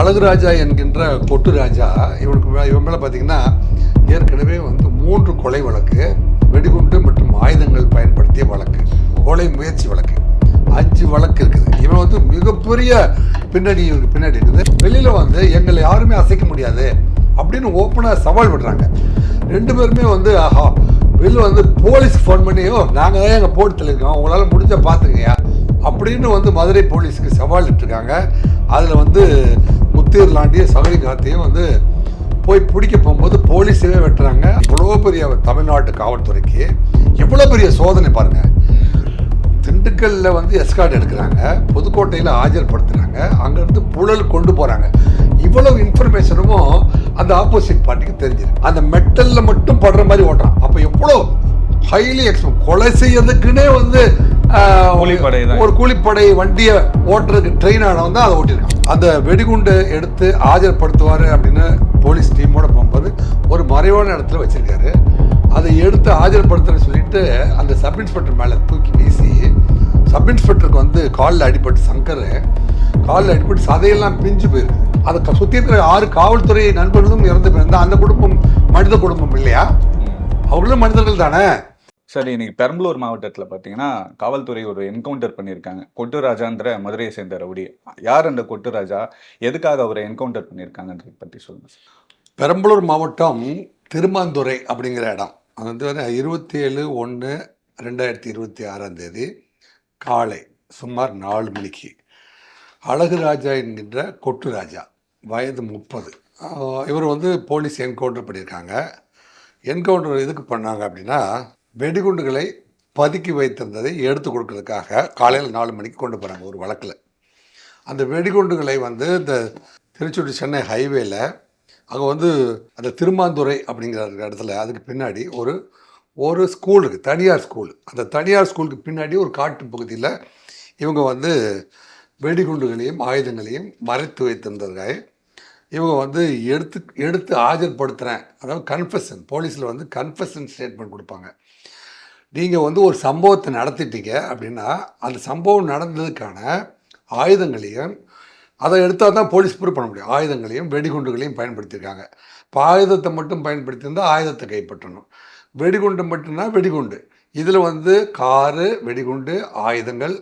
அழகுராஜா என்கின்ற கொட்டு ராஜா இவனுக்கு இவன் மேலே பார்த்தீங்கன்னா ஏற்கனவே வந்து மூன்று கொலை வழக்கு வெடிகுண்டு மற்றும் ஆயுதங்கள் பயன்படுத்திய வழக்கு கொலை முயற்சி வழக்கு. அஞ்சு வழக்கு இருக்குது. இவன் வந்து மிகப்பெரிய பின்னணி இவருக்கு பின்னாடி இருக்குது. வெளியில் வந்து எங்களை யாருமே அசைக்க முடியாது அப்படின்னு ஓப்பனாக சவால் விடுறாங்க. ரெண்டு பேருமே வந்து ஆஹா வெளில வந்து போலீஸ்க்கு ஃபோன் பண்ணியோ நாங்கள் தான் எங்கள் போட்டு தெளிக்கோம் உங்களால் முடிஞ்ச பார்த்துக்கயா அப்படின்னு வந்து மதுரை போலீஸுக்கு சவால் இட்டுருக்காங்க. அதில் வந்து முத்தீர் லாண்டியும் சபரிகாத்தையும் வந்து போய் பிடிக்க போகும்போது போலீஸே வெட்டுறாங்க. இவ்வளோ பெரிய தமிழ்நாட்டு காவல்துறைக்கு எவ்வளோ பெரிய சோதனை பாருங்கள் திண்டுக்கல்ல வந்து எஸ்கார்ட் எடுக்கிறாங்க. புதுக்கோட்டையில் ஆஜர்படுத்துகிறாங்க அங்கேருந்து புழல் கொண்டு போகிறாங்க இவ்வளவு இன்ஃபர்மேஷனும் அந்த ஆப்போசிட் பார்ட்டிக்கு தெரிஞ்சிருக்கு. அந்த மெட்டலில் மட்டும் படுற மாதிரி ஓட்டுறான். அப்போ எவ்வளோ ஹைலி எக்ஸ்போ கொலை செய்யறதுக்குன்னே வந்து ஒரு கூலிப்படை வண்டியை ஓட்டுறதுக்கு ட்ரெயின் ஆனவன் தான் அதை ஓட்டியிருக்கான். அந்த வெடிகுண்டு எடுத்து ஆஜர்படுத்துவார் அப்படின்னு போலீஸ் டீமோட போகும்போது ஒரு மறைவான இடத்துல வச்சிருக்காரு. அதை எடுத்து ஆஜர்படுத்துறேன்னு சொல்லிட்டு அந்த சப் இன்ஸ்பெக்டர் மேலே தூக்கி வீசி சப் இன்ஸ்பெக்டருக்கு வந்து காலில் அடிபட்டு சங்கர். காலில் அடிபட்டு சதையெல்லாம் பிஞ்சு போயிருக்கு. அதை சுத்தி இருக்கிற ஆறு காவல்துறை நண்பர்களும் இறந்து போயிருந்தா அந்த குடும்பம் மனித குடும்பம் இல்லையா? அவர்களும் மனிதர்கள் தானே? சரி இன்னைக்கு பெரம்பலூர் மாவட்டத்தில் பார்த்தீங்கன்னா காவல்துறை ஒரு என்கவுண்டர் பண்ணியிருக்காங்க கொட்டுராஜான்ற மதுரையை சேர்ந்த ரவுடி யார் அந்த கொட்டுராஜா எதுக்காக அவரை என்கவுண்டர் பண்ணியிருக்காங்கன்றதை பற்றி சொல்லுங்கள் சார். பெரம்பலூர் மாவட்டம் திருமாந்துறை அப்படிங்கிற இடம். அது வந்து இருபத்தி ஏழு ஒன்று ரெண்டாயிரத்தி இருபத்தி ஆறாம் தேதி காலை சுமார் நாலு மணிக்கு அழகுராஜா என்கின்ற கொட்டு ராஜா வயது முப்பது. இவர் வந்து போலீஸ் என்கவுண்டர் பண்ணியிருக்காங்க என்கவுண்டர் எதுக்கு பண்ணாங்க அப்படின்னா வெடிகுண்டுகளை பதுக்கி வைத்திருந்ததை எடுத்து கொடுக்கறதுக்காக காலையில் நாலு மணிக்கு கொண்டு போகிறாங்க ஒரு வழக்கில். அந்த வெடிகுண்டுகளை வந்து இந்த திருச்சூட்டி சென்னை ஹைவேல அங்கே வந்து அந்த திருமாந்துறை அப்படிங்கிற இடத்துல அதுக்கு பின்னாடி ஒரு ஒரு ஸ்கூல் இருக்குது தனியார் ஸ்கூல். அந்த தனியார் ஸ்கூலுக்கு பின்னாடி ஒரு காட்டு பகுதியில் இவங்க வந்து வெடிகுண்டுகளையும் ஆயுதங்களையும் மறைத்து வைத்திருந்ததாக இவங்க வந்து எடுத்து எடுத்து ஆஜர்படுத்துகிறேன் அதாவது கன்ஃபெஷன் போலீஸில் வந்து கன்ஃபெஷன் ஸ்டேட்மெண்ட் கொடுப்பாங்க. நீங்கள் வந்து ஒரு சம்பவத்தை நடத்திட்டீங்க அப்படின்னா அந்த சம்பவம் நடந்ததுக்கான ஆயுதங்களையும் அதை எடுத்தால் தான் போலீஸ் ப்ரூவ் பண்ண முடியும். ஆயுதங்களையும் வெடிகுண்டுகளையும் பயன்படுத்தியிருக்காங்க. இப்போ ஆயுதத்தை மட்டும் பயன்படுத்தியிருந்தால் ஆயுதத்தை கைப்பற்றணும். வெடிகுண்டு மட்டும்னா வெடிகுண்டு. இதில் வந்து காரு வெடிகுண்டு ஆயுதங்கள்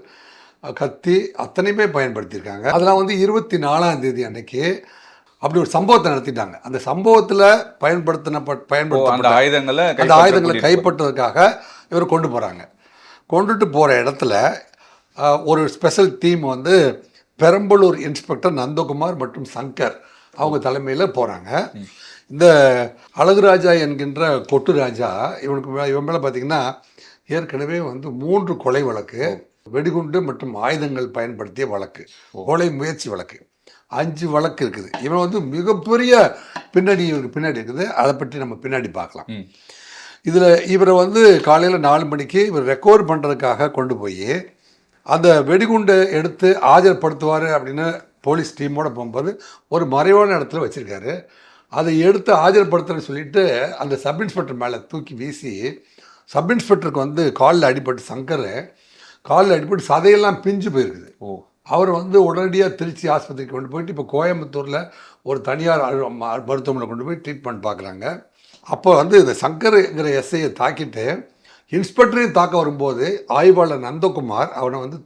கத்தி அத்தனையுமே பயன்படுத்தியிருக்காங்க. அதெல்லாம் வந்து இருபத்தி நாலாம் தேதி அன்னைக்கு அப்படி ஒரு சம்பவத்தை நடத்திட்டாங்க. அந்த சம்பவத்தில் பயன்படுத்தின ஓ, அந்த ஆயுதங்களை அந்த ஆயுதங்களை கூட்டிட்டு கைப்பற்றுறதுக்காக இவர் கொண்டு போகிறாங்க கொண்டுட்டு போகிற இடத்துல ஒரு ஸ்பெஷல் டீம் வந்து பெரம்பலூர் இன்ஸ்பெக்டர் நந்தகுமார் மற்றும் சங்கர் அவங்க தலைமையில் போகிறாங்க இந்த அழகுராஜா என்கின்ற கொட்டு ராஜா இவனுக்கு இவன் மேலே பார்த்தீங்கன்னா ஏற்கனவே வந்து மூன்று கொலை வழக்கு வெடிகுண்டு மற்றும் ஆயுதங்கள் பயன்படுத்திய வழக்கு கொலை முயற்சி வழக்கு. அஞ்சு வழக்கு இருக்குது. இவன் வந்து மிகப்பெரிய பின்னணி இவருக்கு பின்னாடி இருக்குது. அதை பற்றி நம்ம பின்னாடி பார்க்கலாம். இதில் இவரை வந்து காலையில் நாலு மணிக்கு இவர் ரெக்கவர் பண்ணுறதுக்காக கொண்டு போய் அந்த வெடிகுண்டை எடுத்து ஆஜர்படுத்துவார் அப்படின்னு போலீஸ் டீமோட போகும்போது ஒரு மறைவான இடத்துல வச்சுருக்காரு. அதை எடுத்து ஆஜர்படுத்துறேன்னு சொல்லிட்டு அந்த சப் இன்ஸ்பெக்டர் மேலே தூக்கி வீசி சப் இன்ஸ்பெக்டருக்கு வந்து காலில் அடிபட்டு சங்கர் காலில் அடிபட்டு சதையெல்லாம் பிஞ்சு போயிருக்குது. ஓ. அவர் வந்து உடனடியாக திருச்சி ஆஸ்பத்திரிக்கு கொண்டு போயிட்டு இப்போ கோயம்புத்தூரில் ஒரு தனியார் மருத்துவமனை கொண்டு போய் ட்ரீட்மெண்ட் பார்க்குறாங்க அப்போ வந்து இந்த சங்கருங்கிற எஸ்ஐயை தாக்கிட்டு இன்ஸ்பெக்டரையும் தாக்க வரும்போது ஆய்வாளர் நந்தகுமார் அவனை வந்து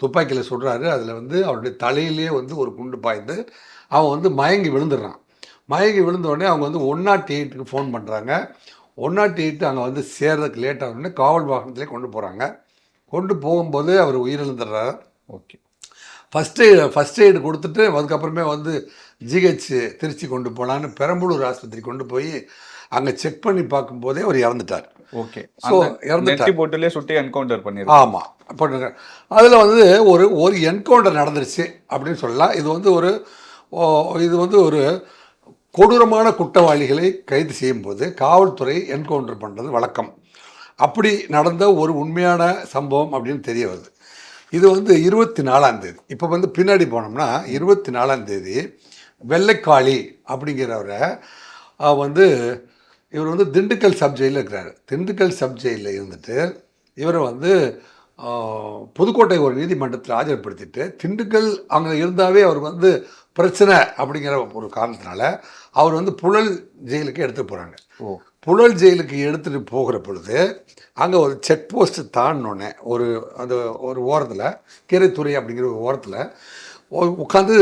துப்பாக்கியில் சுடுறாரு. அதில் வந்து அவனுடைய தலையிலேயே வந்து ஒரு குண்டு பாய்ந்து அவன் வந்து மயங்கி விழுந்துடுறான். மயங்கி விழுந்த உடனே அவங்க வந்து ஒன் நாட் எயிட்டுக்கு ஃபோன் பண்ணுறாங்க ஒன் நாட் எயிட் அங்கே வந்து சேர்றதுக்கு லேட் ஆகுதுன்னு காவல் வாகனத்திலே கொண்டு போகிறாங்க கொண்டு போகும்போது அவர் உயிரிழந்துடுறாரு. Okay. First aid first aid கொடுத்துட்டு அதுக்கப்புறமே வந்து ஜிஹெச் திருச்சி கொண்டு போகலான்னு பெரம்பலூர் ஆஸ்பத்திரி கொண்டு போய் அங்கே செக் பண்ணி பார்க்கும்போதே அவர் இறந்துட்டார். ஓகே. So, இறந்துட்டார். போட்டுலேயே சுட்டி என்கவுண்டர் பண்ணிருக்காங்க ஆமாம் பண்ணுங்க அதில் வந்து ஒரு ஒரு என்கவுண்டர் நடந்துருச்சு அப்படின்னு சொல்லலாம். இது வந்து ஒரு இது வந்து ஒரு கொடூரமான குற்றவாளிகளை கைது செய்யும்போது காவல்துறை என்கவுண்டர் பண்ணுறது வழக்கம். அப்படி நடந்த ஒரு உண்மையான சம்பவம் அப்படின்னு தெரிய வருது. இது வந்து இருபத்தி நாலாம் தேதி. இப்போ வந்து பின்னாடி போனோம்னா இருபத்தி நாலாம் தேதி வெள்ளைக்காளி அப்படிங்கிறவரை வந்து இவர் வந்து திண்டுக்கல் சப் ஜெயிலில் இருக்கிறாரு. திண்டுக்கல் சப் ஜெயிலில் இருந்துட்டு இவரை வந்து புதுக்கோட்டை ஒரு நீதிமன்றத்தில் ஆஜர்படுத்திட்டு திண்டுக்கல் அங்கே இருந்தாவே அவர் வந்து பிரச்சனை அப்படிங்கிற ஒரு காரணத்தினால அவர் வந்து புழல் ஜெயிலுக்கு எடுத்துட்டு போகிறாங்க ஓ. புழல் ஜெயிலுக்கு எடுத்துகிட்டு போகிற பொழுது அங்கே ஒரு செக் போஸ்ட் தாண்டினோடனே ஒரு அந்த ஒரு ஓரத்தில் கீரைத்துறை அப்படிங்கிற ஒரு ஓரத்தில் உட்காந்து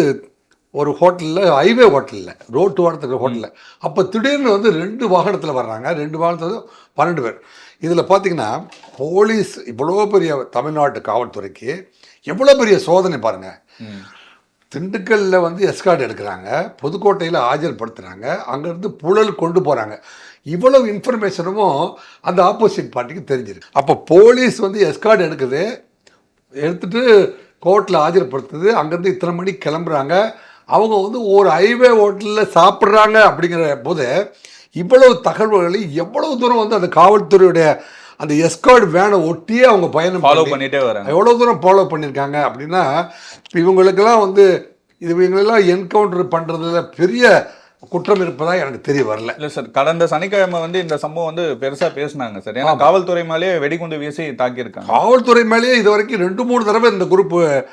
ஒரு ஹோட்டலில் ஹைவே ஹோட்டலில் ரோட்டு ஓரத்துக்கு ஹோட்டலில். அப்போ திடீர்னு வந்து ரெண்டு வாகனத்தில் வர்றாங்க. ரெண்டு வாகனத்தில் பன்னெண்டு பேர். இதில் பார்த்தீங்கன்னா போலீஸ் இவ்வளோ பெரிய தமிழ்நாட்டு காவல்துறைக்கு எவ்வளோ பெரிய சோதனை பாருங்கள் ம். திண்டுக்கல்ல வந்து எஸ்கார்ட் எடுக்கிறாங்க. புதுக்கோட்டையில் ஆஜர்படுத்துகிறாங்க அங்கேருந்து புழல் கொண்டு போகிறாங்க இவ்வளவு இன்ஃபர்மேஷனும் அந்த ஆப்போசிட் பார்ட்டிக்கு தெரிஞ்சிருக்கு. அப்போ போலீஸ் வந்து எஸ்கார்ட் எடுக்குது. எடுத்துட்டு கோர்ட்டில் ஆஜர்படுத்துது. அங்கேருந்து இத்தனை மணிக்கு கிளம்புறாங்க. அவங்க வந்து ஒரு ஹைவே ஹோட்டலில் சாப்பிட்றாங்க அப்படிங்கிற போது இவ்வளவு தகவல்களை எவ்வளவு தூரம் வந்து அந்த காவல்துறையுடைய அந்த எஸ்கார்ட் வேனை ஒட்டியே அவங்க பயணம் ஃபாலோ பண்ணி- பண்ணிட்டே வராங்க. எவ்வளோ தூரம் ஃபாலோ பண்ணியிருக்காங்க அப்படின்னா இப்போ இவங்களுக்கெல்லாம் வந்து இது இவங்களெல்லாம் என்கவுண்டர் பண்ணுறதுல பெரிய குற்றம் இருப்பதா எனக்கு தெரிய வரல. இல்ல சார் கடந்த சனிக்கிழமை வந்து இந்த சம்பவம் வந்து பெருசா பேசுனாங்க சார். ஏன்னா காவல்துறை மேலேயே வெடிகுண்டு வீசி தாக்கியிருக்காங்க. காவல்துறை மேலேயே இது வரைக்கும் ரெண்டு மூணு தடவை இந்த குரூப்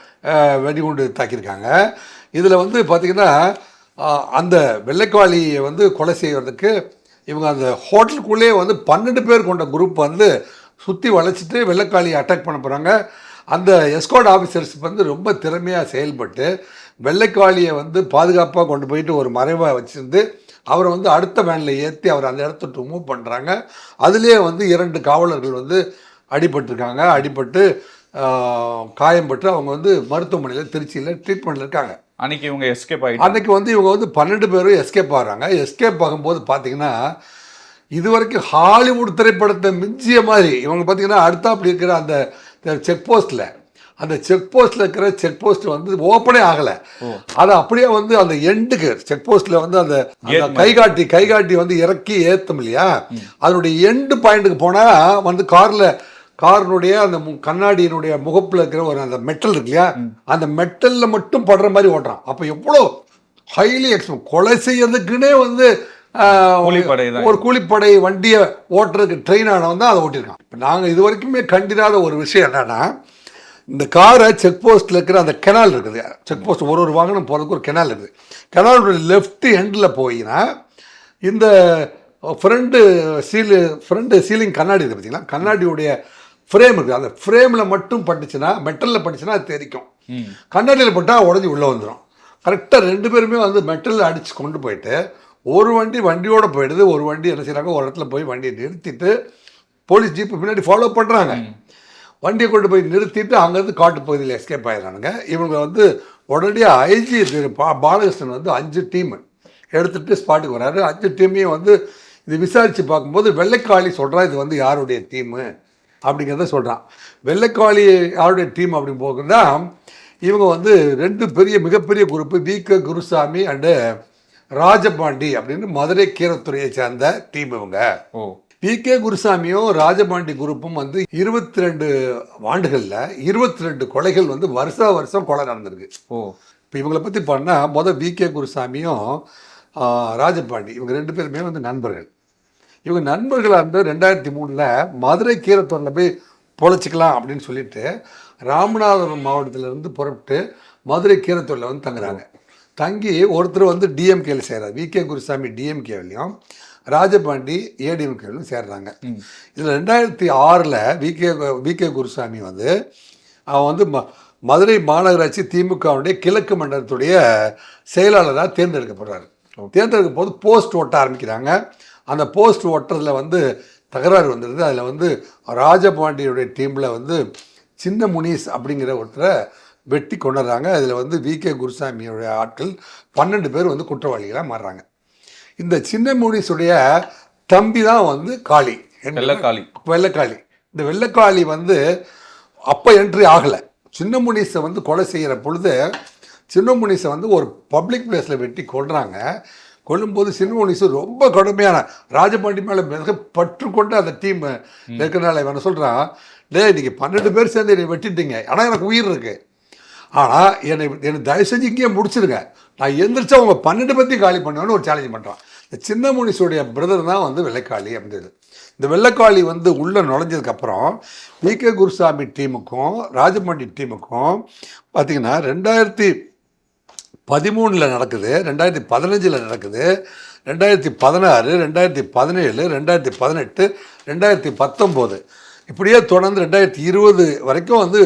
வெடிகுண்டு தாக்கியிருக்காங்க. இதில் வந்து பார்த்திங்கன்னா அந்த வெள்ளைக்காளியை வந்து கொலை செய்கிறதுக்கு இவங்க அந்த ஹோட்டலுக்குள்ளேயே வந்து பன்னெண்டு பேர் கொண்ட குரூப் வந்து சுற்றி வளைச்சிட்டு வெள்ளைக்காளியை அட்டாக் பண்ண போகிறாங்க அந்த எஸ்கோட் ஆஃபீஸர்ஸ் வந்து ரொம்ப திறமையாக செயல்பட்டு வெள்ளைக்காளியை வந்து பாதுகாப்பாக கொண்டு போயிட்டு ஒரு மறைவாக வச்சுருந்து அவரை வந்து அடுத்த வேனில் ஏற்றி அவர் அந்த இடத்த ரிமூவ் மூவ் பண்ணுறாங்க அதுலேயே வந்து இரண்டு காவலர்கள் வந்து அடிபட்டிருக்காங்க. அடிபட்டு காயம்பட்டு அவங்க வந்து மருத்துவமனையில் திருச்சியில் ட்ரீட்மெண்ட்டில் இருக்காங்க. அன்னைக்கு இவங்க எஸ்கேப் ஆயிட்டு அன்னைக்கு வந்து இவங்க வந்து பன்னெண்டு பேரும் எஸ்கேப் ஆகுறாங்க எஸ்கேப் ஆகும்போது பார்த்தீங்கன்னா இது வரைக்கும் ஹாலிவுட் திரைப்படத்தை மிஞ்சிய மாதிரி இவங்க பார்த்தீங்கன்னா அடுத்தாப்புல இருக்கிற அந்த செக் போஸ்ட்டில் அந்த செக் போஸ்ட்டில் இருக்கிற செக் போஸ்ட் வந்து ஓப்பனே ஆகலை. அது அப்படியே வந்து அந்த எண்டுக்கு செக் போஸ்ட்டில் வந்து அந்த கைகாட்டி கைகாட்டி வந்து இறக்கி ஏற்றும் இல்லையா? அதனுடைய எண்டு பாயிண்ட்டுக்கு போனால் வந்து காரில் காரினுடைய அந்த கண்ணாடியினுடைய முகப்பில் இருக்கிற ஒரு அந்த மெட்டல் இருக்கு இல்லையா? அந்த மெட்டலில் மட்டும் படுற மாதிரி ஓட்டுறான் அப்போ எவ்வளோ ஹைலி எக்ஸ்பெக்ட் கொலை செய்யறதுக்குன்னே வந்து ஒரு கூலிப்படை வண்டியை ஓட்டுறதுக்கு ட்ரெயின் ஆனவன் தான் அதை ஓட்டியிருக்கான். இப்போ நாங்கள் இது வரைக்குமே கண்டிராத ஒரு விஷயம் என்னன்னா இந்த காரை செக் போஸ்ட்டில் இருக்கிற அந்த கெனால் இருக்குது. செக் போஸ்ட் ஒரு ஒரு வாகனம் போகிறதுக்கு ஒரு கெனால் இருக்குது. கெனாலுடைய லெஃப்ட் எண்டில் போயினா இந்த ஃப்ரண்ட்டு சீலு ஃப்ரண்ட்டு சீலிங் கண்ணாடி இருக்குது பார்த்தீங்களா கண்ணாடியுடைய ஃப்ரேம் இருக்குது அந்த ஃப்ரேமில் மட்டும் பட்டுச்சுன்னா மெட்டலில் பட்டுச்சுன்னா அது தெரிக்கும். கண்ணாடியில் பட்டால் உடஞ்சி உள்ளே வந்துடும் கரெக்டாக ரெண்டு பேருமே வந்து மெட்டலில் அடித்து கொண்டு போயிட்டு ஒரு வண்டி வண்டியோட போயிடுது. ஒரு வண்டி என்ன செய்கிறாங்க ஒரு இடத்துல போய் வண்டியை நிறுத்திட்டு போலீஸ் ஜீப்பு பின்னாடி ஃபாலோ பண்ணுறாங்க வண்டியை கொண்டு போய் நிறுத்திட்டு அங்கேருந்து காட்டு பகுதியில் எஸ்கேப் ஆயிடுறானுங்க. இவங்க வந்து உடனடியாக ஐஜி திரு பா பாலகிருஷ்ணன் வந்து அஞ்சு டீம் எடுத்துட்டு ஸ்பாட்டுக்கு வராரு அஞ்சு டீமையும் வந்து இது விசாரித்து பார்க்கும்போது வெள்ளைக்காளி சொல்கிறா இது வந்து யாருடைய டீமு அப்படிங்கிறத சொல்கிறான் வெள்ளைக்காளி யாருடைய டீம் அப்படின்னு போகுதுன்னா இவங்க வந்து ரெண்டு பெரிய மிகப்பெரிய group V K Gurusamy and Rajapandi அப்படின்னு மதுரை கீரத்துறையை சேர்ந்த டீம் இவங்க. ஓ. பி கே குருசாமியும் ராஜபாண்டி குரூப்பும் வந்து இருபத்தி ரெண்டு ஆண்டுகளில் இருபத்தி ரெண்டு கொலைகள் வந்து வருஷா வருஷம் கொலை நடந்திருக்கு. ஓ. இப்போ இவங்களை பற்றி பண்ணால் மொதல் வி கே குருசாமியும் ராஜபாண்டி இவங்க ரெண்டு பேருமே வந்து நண்பர்கள். இவங்க நண்பர்களாக இருந்து ரெண்டாயிரத்தி மூணில் மதுரை கீரத்தூரில் போய் பொழைச்சிக்கலாம் அப்படின்னு சொல்லிட்டு ராமநாதபுரம் மாவட்டத்திலேருந்து புறப்பட்டு மதுரை கீரத்தூரில் வந்து தங்குறாங்க. தங்கி ஒருத்தர் வந்து டிஎம்கேல சேர்றாரு வி கே குருசாமி டிஎம்கேவிலையும் ராஜபாண்டி ஏடிஎம்கேவிலும் சேர்றாங்க. இதில் ரெண்டாயிரத்தி ஆறில் V K V K Gurusamy வந்து அவன் வந்து ம மதுரை மாநகராட்சி திமுகவுடைய கிழக்கு மண்டலத்துடைய செயலாளராக தேர்ந்தெடுக்கப்படுறாரு. தேர்ந்தெடுக்கும் போது போஸ்ட் ஓட்ட ஆரம்பிக்கிறாங்க. அந்த போஸ்ட் ஓட்டுறதுல வந்து தகராறு வந்துடுது அதில் வந்து ராஜபாண்டியுடைய டீமில் வந்து சின்ன முனீஸ் அப்படிங்கிற ஒருத்தரை வெட்டி கொண்டுறாங்க அதில் வந்து வி கே குருசாமியோடைய ஆட்கள் பன்னெண்டு பேர் வந்து குற்றவாளிகளாக மாறுறாங்க. இந்த சின்ன முனீஸுடைய தம்பி தான் வந்து காளி வெள்ளைக்காளி. வெள்ளைக்காளி. இந்த வெள்ளைக்காளி வந்து அப்போ என்ட்ரி ஆகலை. சின்ன முனீஸை வந்து கொலை செய்கிற பொழுது சின்ன முனீஸை வந்து ஒரு பப்ளிக் பிளேஸில் வெட்டி கொல்றாங்க. கொல்லும்போது சின்ன ரொம்ப கடுமையான ராஜபாண்டி மேலே மிக பற்று கொண்டு அந்த டீம் இருக்கிறனால இவன் சொல்கிறான் டேய் நீங்கள் பன்னெண்டு பேர் சேர்ந்து என்னை வெட்டிட்டீங்க. ஆனால் எனக்கு உயிர் இருக்குது ஆனால் என்னை என்னை தயவு செஞ்சு இங்கேயே முடிச்சிருங்க. நான் எந்திரிச்சா உங்கள் பன்னெண்டு பற்றி காலி பண்ணுவேன்னு ஒரு சேலஞ்ச் பண்ணுறான் இந்த சின்ன முனிசுடைய பிரதர் தான் வந்து வெள்ளைக்காளி அப்படின்றது. இந்த வெள்ளைக்காளி வந்து உள்ளே நுழைஞ்சதுக்கப்புறம் வி கே குருசாமி டீமுக்கும் ராஜமண்டி டீமுக்கும் பார்த்தீங்கன்னா ரெண்டாயிரத்தி பதிமூணில் நடக்குது ரெண்டாயிரத்தி பதினஞ்சில் நடக்குது ரெண்டாயிரத்தி பதினாறு ரெண்டாயிரத்தி பதினேழு ரெண்டாயிரத்தி பதினெட்டு ரெண்டாயிரத்தி பத்தொம்போது. இப்படியே தொடர்ந்து ரெண்டாயிரத்தி இருபது வரைக்கும் வந்து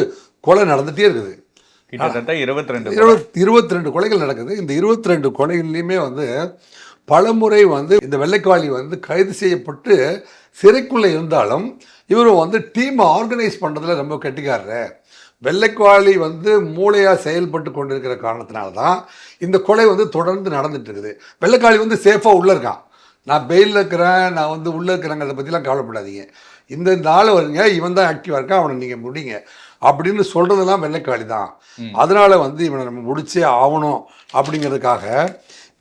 கொலை நடந்துகிட்டே இருக்குது. கிட்டத்தட்ட இருபத்தி ரெண்டு இருபத் இருபத்தி ரெண்டு கொலைகள் நடக்குது. இந்த இருபத்தி ரெண்டு கொலைகள்லையுமே வந்து பலமுறை வந்து இந்த வெள்ளைக்காளி வந்து கைது செய்யப்பட்டு சிறைக்குள்ளே இருந்தாலும் இவரும் வந்து டீமை ஆர்கனைஸ் பண்ணுறதுல ரொம்ப கெட்டிக்காரரு. வெள்ளைக்காளி வந்து மூளையாக செயல்பட்டு கொண்டிருக்கிற காரணத்தினால தான் இந்த கொலை வந்து தொடர்ந்து நடந்துட்டு இருக்குது வெள்ளைக்காளி வந்து சேஃபாக உள்ளே இருக்கான். நான் பெயிலில் இருக்கிறேன் நான் வந்து உள்ளே இருக்கிறேங்கிறத பற்றிலாம் கவலைப்படாதீங்க. இந்த ஆள் வருங்க இவன் தான் ஆக்டிவாக இருக்கான் அவனை நீங்கள் முடிங்க. அப்படின்னு சொல்கிறதெல்லாம் வெள்ளைக்காளி தான் அதனால வந்து இவனை நம்ம முடிச்சே ஆகணும் அப்படிங்கிறதுக்காக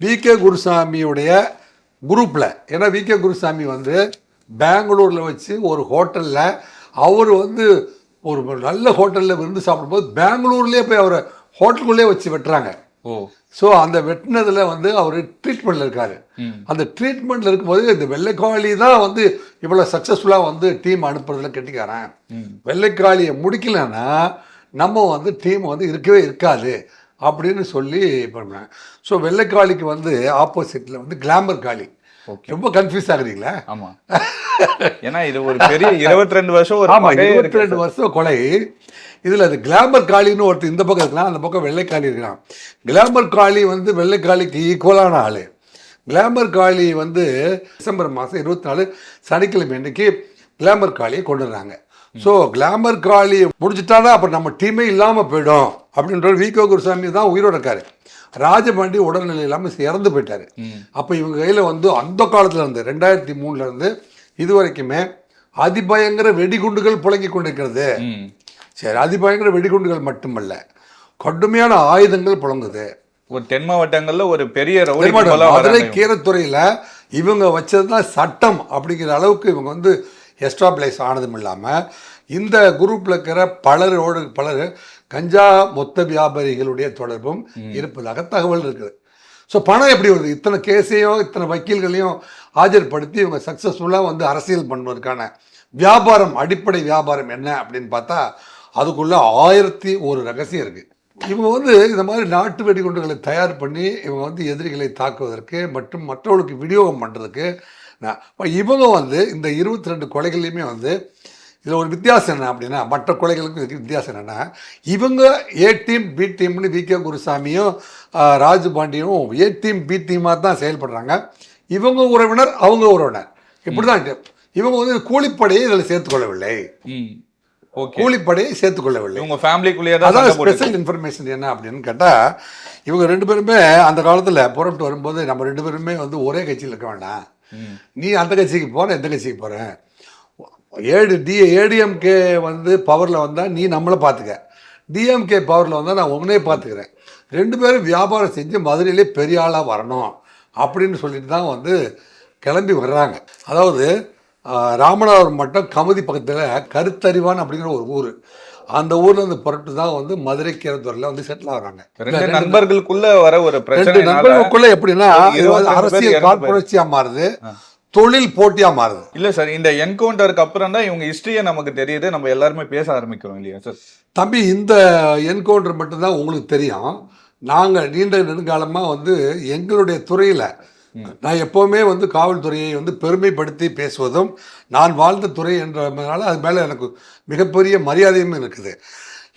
வி. கே. குருசாமியுடைய குரூப்பில் ஏன்னா வி. கே. குருசாமி வந்து பெங்களூரில் வச்சு ஒரு ஹோட்டலில் அவர் வந்து ஒரு நல்ல ஹோட்டலில் விருந்து சாப்பிடும்போது பெங்களூர்லேயே போய் அவரை ஹோட்டலுக்குள்ளே வச்சு வெட்டுறாங்க ஓ ஸோ அந்த வெட்டினதுல வந்து அவர் ட்ரீட்மெண்ட்டில் இருக்காரு. அந்த ட்ரீட்மெண்ட்டில் இருக்கும்போது இந்த வெள்ளைக்காளி தான் வந்து இவ்வளோ சக்ஸஸ்ஃபுல்லாக வந்து டீம் அனுப்புறதுல கெட்டிக்காரன். வெள்ளைக்காளியை முடிக்கலன்னா நம்ம வந்து டீம் வந்து இருக்கவே இருக்காது அப்படின்னு சொல்லி பண்ணேன் ஸோ வெள்ளைக்காளிக்கு வந்து ஆப்போசிட்டில் வந்து கிளாமர் காளி. ரொம்ப கன்ஃபியூஸ் ஆகுறீங்களா? ஆமா. ஏன்னா இது ஒரு பெரிய இருபத்தி ரெண்டு வருஷம் ஒரு ஆமா இருபத்தி. ரெண்டு வருஷம் கொலை. இதுல அது கிளாமர் காளின்னு ஒருத்தர் இந்த பக்கம் இருக்கலாம் அந்த பக்கம் வெள்ளைக்காளி இருக்கலாம் கிளாமர் காளி வந்து வெள்ளைக்காளிக்கு ஈக்குவலான ஆளு. கிளாமர் காளி வந்து டிசம்பர் மாதம் இருபத்தி நாலு சனிக்கிழமை அன்னைக்கு கிளாமர் காளியை கொண்டு வர்றாங்க ஸோ கிளாமர் காளி முடிஞ்சிட்டானா அப்புறம் நம்ம டீமே இல்லாமல் போயிடும் அப்படின்ற விகோ குருசாமி தான் உயிரோட இருக்காரு ராஜபாண்டி உடல்நிலை இல்லாமல் இறந்து போயிட்டாரு. அப்போ இவங்க கையில் வந்து அந்த காலத்துல இருந்து ரெண்டாயிரத்தி மூணுல இருந்து இது வரைக்குமே அதிபயங்கர வெடிகுண்டுகள் புழங்கி கொண்டிருக்கிறது. சரி அதிபயங்கர வெடிகுண்டுகள் மட்டுமல்ல கடுமையான ஆயுதங்கள் புழங்குது ஒரு தென் மாவட்டங்கள்ல ஒரு பெரிய மதுரை. கீரத்துறையில் இவங்க வச்சதுதான் சட்டம் அப்படிங்கிற அளவுக்கு இவங்க வந்து எஸ்டாப்ளைஸ் ஆனதும் இல்லாமல் இந்த குரூப்பில் இருக்கிற பலரோடு பலர் கஞ்சா மொத்த வியாபாரிகளுடைய தொடர்பும் இருப்பதாக தகவல் இருக்குது. ஸோ பணம் எப்படி வருது? இத்தனை கேஸையும் இத்தனை வக்கீல்களையும் ஆஜர்படுத்தி இவங்க சக்ஸஸ்ஃபுல்லாக வந்து அரசியல் பண்ணுவதற்கான வியாபாரம் அடிப்படை வியாபாரம் என்ன அப்படின்னு பார்த்தா அதுக்குள்ள ஆயிரத்தி ஒரு ரகசியம் இருக்குது இவங்க வந்து இந்த மாதிரி நாட்டு வெடிகுண்டுகளை தயார் பண்ணி இவங்க வந்து எதிரிகளை தாக்குவதற்கு மற்றும் மற்றவர்களுக்கு விநியோகம் பண்ணுறதுக்கு இவங்க வந்து இந்த இருபத்தி ரெண்டு கொலைகள்லையுமே வந்து இதில் ஒரு வித்தியாசம் என்ன அப்படின்னா மற்ற கொலைகளுக்கு இதுக்கு வித்தியாசம் என்னென்னா இவங்க ஏ டீம் பி டீம்னு வி கே குருசாமியும் ராஜு பாண்டியும் ஏ டீம் பி டீமாக தான் செயல்படுறாங்க. இவங்க உறவினர் அவங்க உறவினர். இப்படி தான் இவங்க வந்து கூலிப்படையை இதில் சேர்த்துக்கொள்ளவில்லை கூலிப்படையை சேர்த்துக்கொள்ளவில்லை இவங்க ஃபேமிலிக்குள்ளேயே போட்டு ஸ்பெஷல் இன்ஃபர்மேஷன் என்ன அப்படின்னு கேட்டால் இவங்க ரெண்டு பேருமே அந்த காலத்தில் புறப்பட்டு வரும்போது நம்ம ரெண்டு பேருமே வந்து ஒரே கட்சியில் இருக்க வேண்டாம். நீ அந்த கட்சிக்கு போகிற எந்த கட்சிக்கு போகிறேன் ஏடு டி ஏடிஎம்கே வந்து பவரில் வந்தால் நீ நம்மளை பார்த்துக்க டிஎம்கே பவரில் வந்தால் நான் உடனே பார்த்துக்கிறேன் ரெண்டு பேரும் வியாபாரம் செஞ்சு மதுரையிலே பெரிய ஆளாக வரணும் அப்படின்னு சொல்லிட்டு தான் வந்து கிளம்பி வர்றாங்க. அதாவது ராமநாதபுரம் மட்டும் கமுதி பக்கத்தில் கருத்தறிவான் அப்படிங்கிற ஒரு ஊர். அந்த ஊர்ல இருந்து புறப்பட்டு தான் வந்து மதுரை கீரத்தூரில் வந்து செட்டில் ஆகுறாங்க. ரெண்டு நண்பர்களுக்குள்ள வர ஒரு ரெண்டு பிரச்சனை நண்பர்களுக்குள்ள எப்படின்னா அரசியல் காழ்ப்புணர்ச்சியா மாறுது தொழில் போட்டியா மாறுது. இல்ல சார் இந்த என்கவுண்டருக்கு அப்புறம் தான் இவங்க ஹிஸ்டரியை நமக்கு தெரியுது நம்ம எல்லாருமே பேச ஆரம்பிக்கிறோம் இல்லையா சார் தம்பி இந்த என்கவுண்டர் மட்டும்தான் உங்களுக்கு தெரியும். நாங்கள் நீண்ட நெடுங்காலமாக வந்து எங்களுடைய துறையில் நான் எப்போவுமே வந்து காவல்துறையை வந்து பெருமைப்படுத்தி பேசுவதும் நான் வாழ்ந்த துறை என்றதுனால அது மேலே எனக்கு மிகப்பெரிய மரியாதையும் இருக்குது.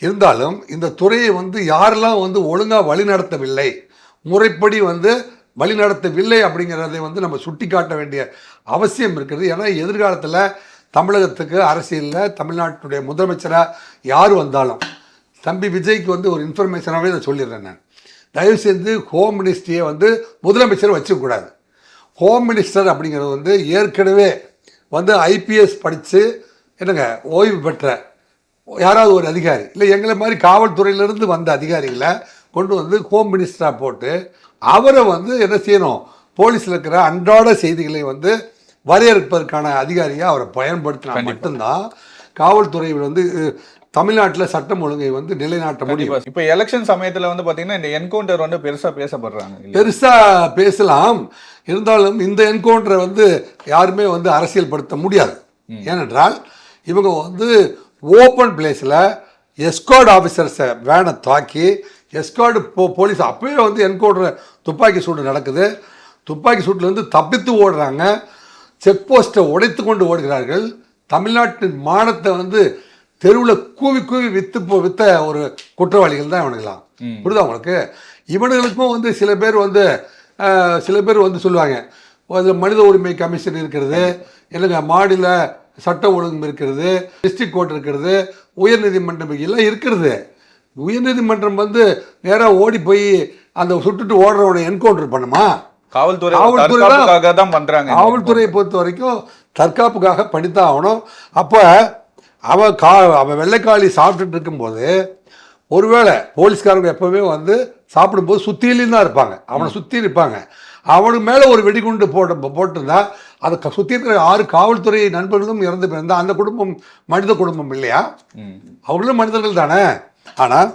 இருந்தாலும் இந்த துறையை வந்து யாரெல்லாம் வந்து ஒழுங்காக வழிநடத்தவில்லை முறைப்படி வந்து வழிநடத்தவில்லை அப்படிங்கிறதை வந்து நம்ம சுட்டி காட்ட வேண்டிய அவசியம் இருக்குது. ஏன்னா எதிர்காலத்தில் தமிழகத்துக்கு அரசியலில் தமிழ்நாட்டுடைய முதலமைச்சராக யார் வந்தாலும்? தம்பி விஜய்க்கு வந்து ஒரு இன்ஃபர்மேஷனாகவே இதை சொல்லிடுறேன் நான். தயவு செய்து ஹோம் மினிஸ்ட்ரியை வந்து முதலமைச்சர் வச்சுக்கக்கூடாது ஹோம் மினிஸ்டர் அப்படிங்கிறது வந்து ஏற்கனவே வந்து ஐபிஎஸ் படித்து என்னங்க ஓய்வு பெற்ற யாராவது ஒரு அதிகாரி இல்லை எங்களை மாதிரி காவல்துறையிலிருந்து வந்த அதிகாரிகளை கொண்டு வந்து ஹோம் மினிஸ்டராக போட்டு அவரை வந்து என்ன செய்யணும் போலீஸில் இருக்கிற அன்றாட செய்திகளை வந்து வரையறுப்பதற்கான அதிகாரியாக அவரை பயன்படுத்தினா மட்டும்தான் காவல்துறை வந்து தமிழ்நாட்டில் சட்டம் ஒழுங்கை வந்து நிலைநாட்ட முடியும். இப்ப எலெக்ஷன் சமயத்துல வந்து பாத்தீங்கன்னா இந்த என்கவுண்டர் வந்து பெருசா பேசப்படுறாங்க இல்லையா? பெருசா பேசலாம். இருந்தாலும் இந்த என்கவுண்டரை வந்து யாருமே வந்து அரசியல்படுத்த முடியாது. ஏனென்றால் இவங்க வந்து ஓப்பன் பிளேஸில் எஸ்கார்டு ஆஃபீஸர்ஸை வேனை தாக்கி எஸ்கார்டு போ போலீஸ் அப்பவே வந்து என்கவுண்டர் துப்பாக்கி சூடு நடக்குது. துப்பாக்கி சூட்டிலேருந்து தப்பித்து ஓடுறாங்க. செக் போஸ்ட்டை உடைத்து கொண்டு ஓடுகிறார்கள். தமிழ்நாட்டின் மானத்தை வந்து தெருவில் கூவி கூவி வித்து வித்த ஒரு குற்றவாளிகள் தான் இவனுங்களாம். புரியுதா உங்களுக்கு? இவனுங்களுக்கும் வந்து சில பேர் வந்து சில பேர் வந்து சொல்லுவாங்க அதில் மனித உரிமை கமிஷன் இருக்கிறது இல்லைங்க மாநில சட்ட ஒழுங்கு இருக்கிறது டிஸ்ட்ரிக்ட் கோர்ட் இருக்கிறது உயர்நீதிமன்றம் எல்லாம் இருக்கிறது. உயர்நீதிமன்றம் வந்து நேராக ஓடி போய் அந்த சுட்டுட்டு ஓடுறவனை என்கவுண்டர் பண்ணுமா? காவல்துறை காவல்துறை தான் இந்த காவல்துறையை பொறுத்த வரைக்கும் தற்காப்புக்காக பண்ணித்தான் ஆகணும். அப்போ அவன் கா அவன் வெள்ளைக்காளி சாப்பிட்டுட்டு இருக்கும்போது ஒருவேளை போலீஸ்காரங்க எப்பவுமே வந்து சாப்பிடும்போது சுத்தியிலையும் தான் இருப்பாங்க. அவனை சுற்றி இருப்பாங்க அவனுக்கு மேலே ஒரு வெடிகுண்டு போட்டு போட்டிருந்தா அதை சுத்தி இருக்கிற ஆறு காவல்துறை நண்பர்களும் இறந்து போயிருந்தா அந்த குடும்பம் மனித குடும்பம் இல்லையா? ம். அவர்களும் மனிதர்கள் தானே? ஆனால்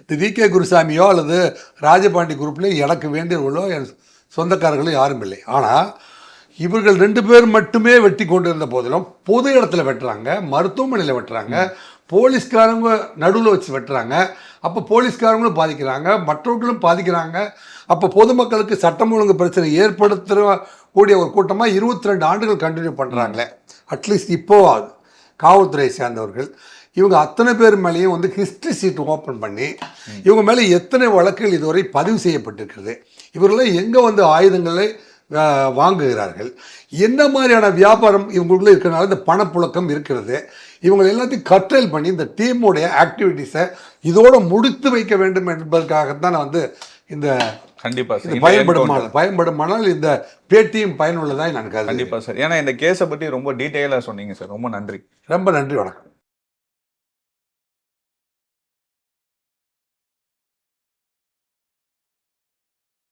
இந்த வி. கே. குருசாமியோ அல்லது ராஜபாண்டி குரூப்லேயோ எனக்கு வேண்டியவர்களோ என் சொந்தக்காரர்களோ யாரும் இல்லை. ஆனால் இவர்கள் ரெண்டு பேர் மட்டுமே வெட்டி கொண்டு இருந்த போதிலும் பொது இடத்துல வெட்டுறாங்க மருத்துவமனையில் வெட்டுறாங்க போலீஸ்காரங்க நடுவில் வச்சு வெட்டுறாங்க. அப்போ போலீஸ்காரங்களும் பாதிக்கிறாங்க மற்றவர்களும் பாதிக்கிறாங்க. அப்போ பொதுமக்களுக்கு சட்டம் ஒழுங்கு பிரச்சனை ஏற்படுத்துகிற கூடிய ஒரு கூட்டமாக இருபத்தி ரெண்டு ஆண்டுகள் கண்டினியூ பண்ணுறாங்களே அட்லீஸ்ட் இப்போ காவல்துறையை சேர்ந்தவர்கள். இவங்க அத்தனை பேர் மேலேயும் வந்து ஹிஸ்ட்ரி சீட் ஓப்பன் பண்ணி இவங்க மேலே எத்தனை வழக்குகள் இதுவரை பதிவு செய்யப்பட்டிருக்கிறது? இவர்களெல்லாம் எங்கே வந்து ஆயுதங்களை வாங்குகிறார்கள். என்ன மாதிரியான வியாபாரம் இவங்களுக்குள்ள இருக்கிறனால இந்த பணப்புழக்கம் இருக்கிறது. இவங்க எல்லாத்தையும் கட்ரல் பண்ணி இந்த டீமுடைய ஆக்டிவிட்டீஸை இதோட முடித்து வைக்க வேண்டும் என்பதற்காகத்தான் நான் வந்து இந்த கண்டிப்பா சார். இது இந்த encounter- பயன்படுமானால் பயன்படுமானால் இந்த பேட்டியும் பயனுள்ளதாய் நான் கருதுகிறேன். கண்டிப்பா சார். ஏன்னா இந்த கேஸை பத்தி ரொம்ப டீட்டெயிலா சொன்னீங்க சார். ரொம்ப நன்றி. ரொம்ப நன்றி வணக்கம்.